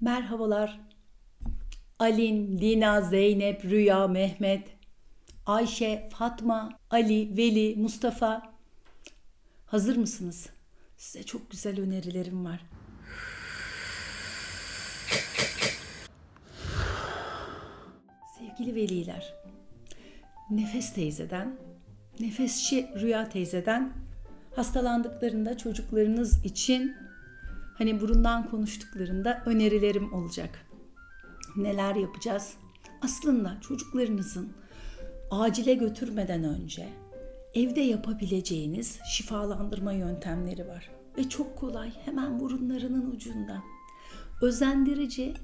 Merhabalar. Alin, Lina, Zeynep, Rüya, Mehmet, Ayşe, Fatma, Ali, Veli, Mustafa. Hazır mısınız? Size çok güzel önerilerim var. Sevgili veliler, Nefes teyzeden, Nefesçi Rüya teyzeden hastalandıklarında çocuklarınız için hani burundan konuştuklarında önerilerim olacak. Neler yapacağız? Aslında çocuklarınızın acile götürmeden önce evde yapabileceğiniz şifalandırma yöntemleri var ve çok kolay hemen burunlarının ucunda. Özendirici,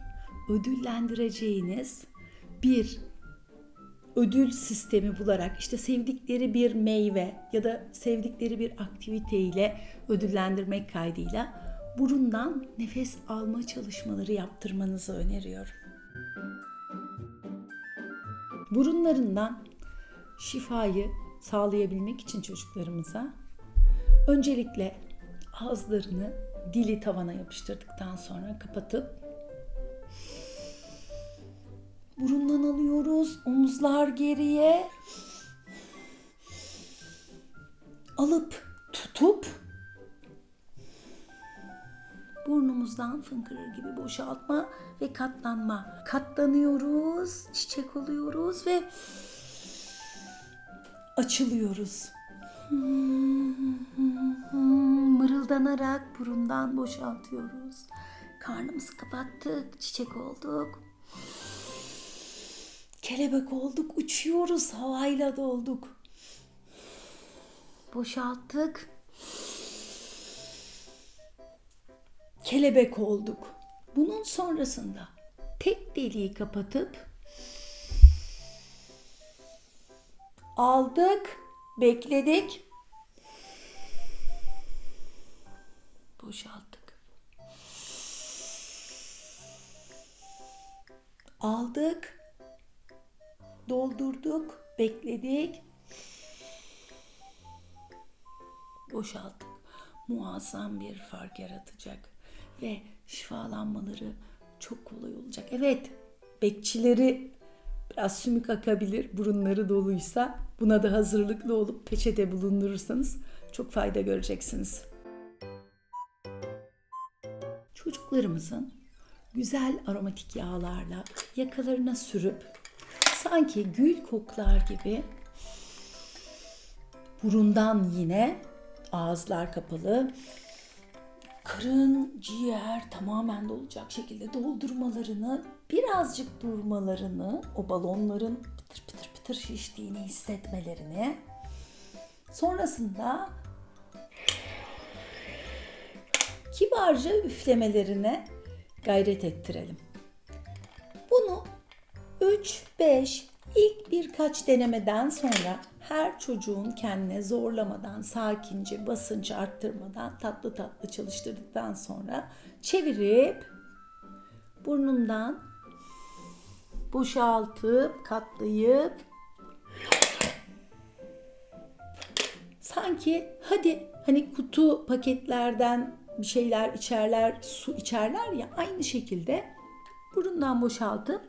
ödüllendireceğiniz bir ödül sistemi bularak işte sevdikleri bir meyve ya da sevdikleri bir aktiviteyle ödüllendirmek kaydıyla burundan nefes alma çalışmaları yaptırmanızı öneriyorum. Burunlarından şifayı sağlayabilmek için çocuklarımıza öncelikle ağızlarını dili tavana yapıştırdıktan sonra kapatıp Burundan alıyoruz. Omuzlar geriye. Alıp tutup burnumuzdan fınkırır gibi boşaltma ve katlanma. Katlanıyoruz, çiçek oluyoruz ve açılıyoruz. Mırıldanarak burundan boşaltıyoruz. Karnımızı kapattık, çiçek olduk. Kelebek olduk, uçuyoruz, havayla dolduk. Boşalttık. Kelebek olduk. Bunun sonrasında tek deliği kapatıp aldık, bekledik. Boşalttık. Aldık, doldurduk, bekledik. Boşalttık. Muazzam bir fark yaratacak ve şifalanmaları çok kolay olacak. Evet, bekçileri biraz sümük akabilir, burunları doluysa buna da hazırlıklı olup peçete bulundurursanız çok fayda göreceksiniz. Çocuklarımızın güzel aromatik yağlarla yakalarına sürüp sanki gül koklar gibi burundan yine ağızlar kapalı karın, ciğer tamamen dolacak şekilde doldurmalarını, birazcık durmalarını, o balonların pıtır pıtır pıtır şiştiğini hissetmelerini, sonrasında kibarca üflemelerine gayret ettirelim. Bunu 3, 5 ilk birkaç denemeden sonra her çocuğun kendine zorlamadan, sakince, basıncı arttırmadan tatlı tatlı çalıştırdıktan sonra çevirip burnundan boşaltıp katlayıp sanki hadi hani kutu paketlerden bir şeyler içerler, su içerler ya aynı şekilde burundan boşaltıp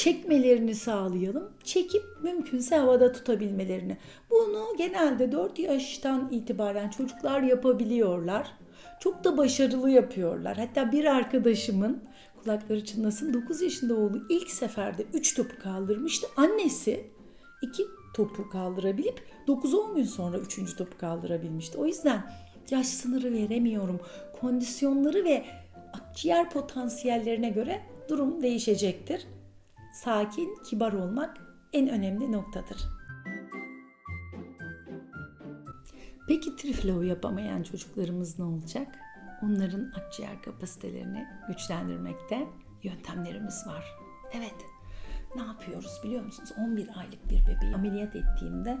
çekmelerini sağlayalım. Çekip mümkünse havada tutabilmelerini. Bunu genelde 4 yaştan itibaren çocuklar yapabiliyorlar. Çok da başarılı yapıyorlar. Hatta bir arkadaşımın kulakları çınlasın 9 yaşında oğlu ilk seferde 3 topu kaldırmıştı. Annesi 2 topu kaldırabilip 9-10 gün sonra 3. topu kaldırabilmişti. O yüzden yaş sınırı veremiyorum. Kondisyonları ve akciğer potansiyellerine göre durum değişecektir sakin, kibar olmak en önemli noktadır. Peki triflow yapamayan çocuklarımız ne olacak? Onların akciğer kapasitelerini güçlendirmekte yöntemlerimiz var. Evet, ne yapıyoruz biliyor musunuz? 11 aylık bir bebeği ameliyat ettiğimde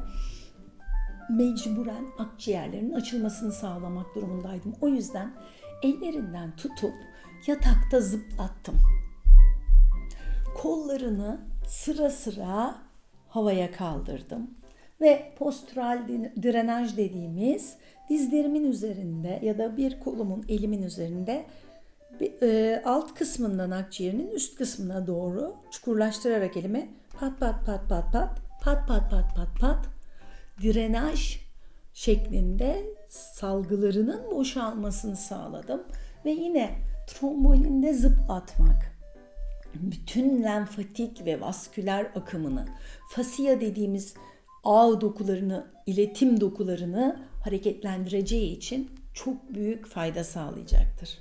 mecburen akciğerlerin açılmasını sağlamak durumundaydım. O yüzden ellerinden tutup yatakta zıplattım kollarını sıra sıra havaya kaldırdım. Ve postural drenaj dediğimiz dizlerimin üzerinde ya da bir kolumun elimin üzerinde e, alt kısmından akciğerinin üst kısmına doğru çukurlaştırarak elimi pat pat pat pat pat pat pat pat pat pat drenaj şeklinde salgılarının boşalmasını sağladım. Ve yine trombolinde zıplatmak bütün lenfatik ve vasküler akımını, fasya dediğimiz ağ dokularını, iletim dokularını hareketlendireceği için çok büyük fayda sağlayacaktır.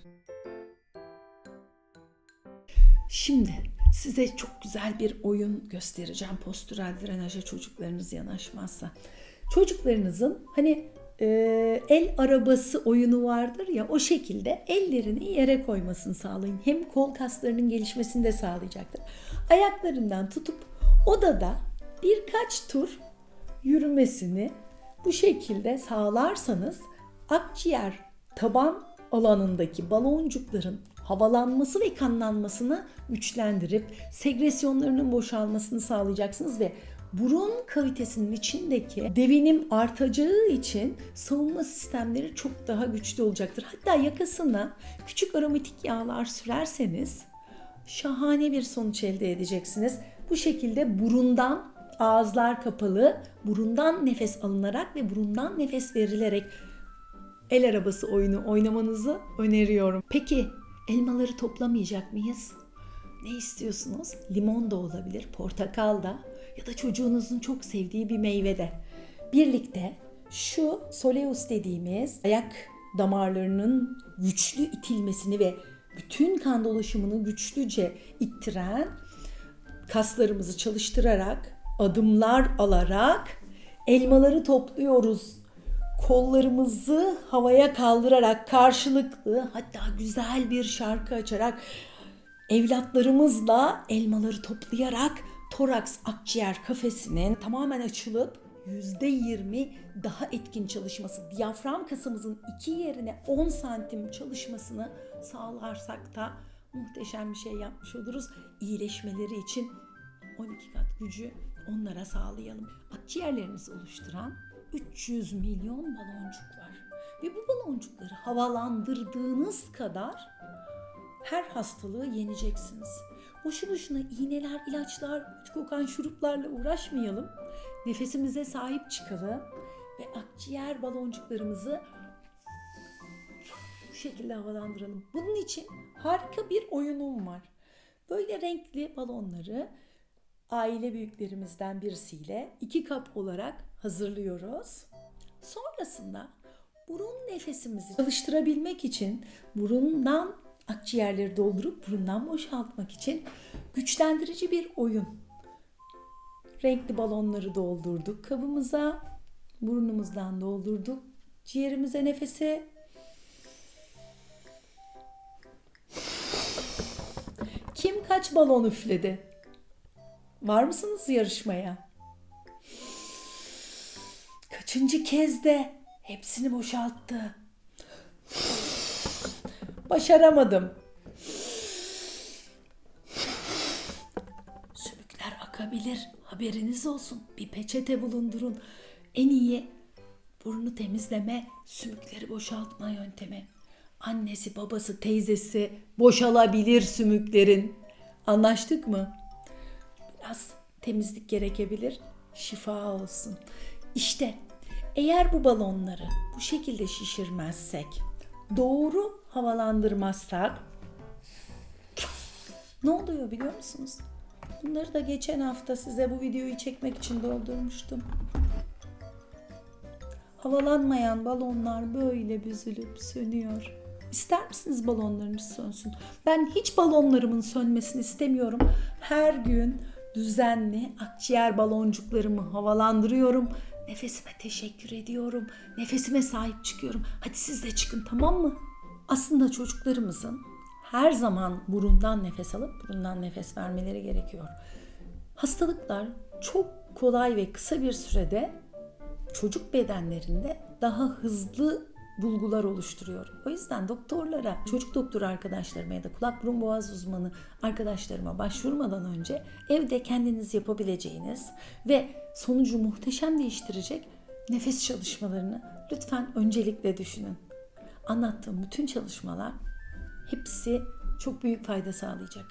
Şimdi size çok güzel bir oyun göstereceğim postüral drenaja çocuklarınız yanaşmazsa. Çocuklarınızın hani e, el arabası oyunu vardır ya o şekilde ellerini yere koymasını sağlayın. Hem kol kaslarının gelişmesini de sağlayacaktır. Ayaklarından tutup odada birkaç tur yürümesini bu şekilde sağlarsanız akciğer taban alanındaki baloncukların havalanması ve kanlanmasını güçlendirip segresyonlarının boşalmasını sağlayacaksınız ve burun kavitesinin içindeki devinim artacağı için savunma sistemleri çok daha güçlü olacaktır. Hatta yakasına küçük aromatik yağlar sürerseniz şahane bir sonuç elde edeceksiniz. Bu şekilde burundan ağızlar kapalı, burundan nefes alınarak ve burundan nefes verilerek el arabası oyunu oynamanızı öneriyorum. Peki elmaları toplamayacak mıyız? Ne istiyorsunuz? Limon da olabilir, portakal da ya da çocuğunuzun çok sevdiği bir meyve de. Birlikte şu soleus dediğimiz ayak damarlarının güçlü itilmesini ve bütün kan dolaşımını güçlüce ittiren kaslarımızı çalıştırarak, adımlar alarak elmaları topluyoruz. Kollarımızı havaya kaldırarak karşılıklı hatta güzel bir şarkı açarak evlatlarımızla elmaları toplayarak toraks akciğer kafesinin tamamen açılıp %20 daha etkin çalışması, diyafram kasımızın iki yerine 10 santim çalışmasını sağlarsak da muhteşem bir şey yapmış oluruz. İyileşmeleri için 12 kat gücü onlara sağlayalım. Akciğerlerimizi oluşturan 300 milyon baloncuk var. Ve bu baloncukları havalandırdığınız kadar her hastalığı yeneceksiniz. Boşu boşuna iğneler, ilaçlar, kokan şuruplarla uğraşmayalım. Nefesimize sahip çıkalım ve akciğer baloncuklarımızı bu şekilde havalandıralım. Bunun için harika bir oyunum var. Böyle renkli balonları aile büyüklerimizden birisiyle iki kap olarak hazırlıyoruz. Sonrasında burun nefesimizi çalıştırabilmek için burundan akciğerleri doldurup burundan boşaltmak için güçlendirici bir oyun. Renkli balonları doldurduk kabımıza. Burnumuzdan doldurduk. Ciğerimize nefesi Kim kaç balon üfledi? Var mısınız yarışmaya? Kaçıncı kez de hepsini boşalttı. Başaramadım. Sümükler akabilir. Haberiniz olsun. Bir peçete bulundurun. En iyi burnu temizleme, sümükleri boşaltma yöntemi. Annesi, babası, teyzesi boşalabilir sümüklerin. Anlaştık mı? Biraz temizlik gerekebilir. Şifa olsun. İşte eğer bu balonları bu şekilde şişirmezsek, doğru havalandırmazsak ne oluyor biliyor musunuz? Bunları da geçen hafta size bu videoyu çekmek için doldurmuştum. Havalanmayan balonlar böyle büzülüp sönüyor. İster misiniz balonlarınız sönsün? Ben hiç balonlarımın sönmesini istemiyorum. Her gün düzenli akciğer baloncuklarımı havalandırıyorum. Nefesime teşekkür ediyorum. Nefesime sahip çıkıyorum. Hadi siz de çıkın tamam mı? Aslında çocuklarımızın her zaman burundan nefes alıp burundan nefes vermeleri gerekiyor. Hastalıklar çok kolay ve kısa bir sürede çocuk bedenlerinde daha hızlı bulgular oluşturuyor. O yüzden doktorlara, çocuk doktoru arkadaşlarıma ya da kulak burun boğaz uzmanı arkadaşlarıma başvurmadan önce evde kendiniz yapabileceğiniz ve sonucu muhteşem değiştirecek nefes çalışmalarını lütfen öncelikle düşünün. Anlattığım bütün çalışmalar hepsi çok büyük fayda sağlayacak.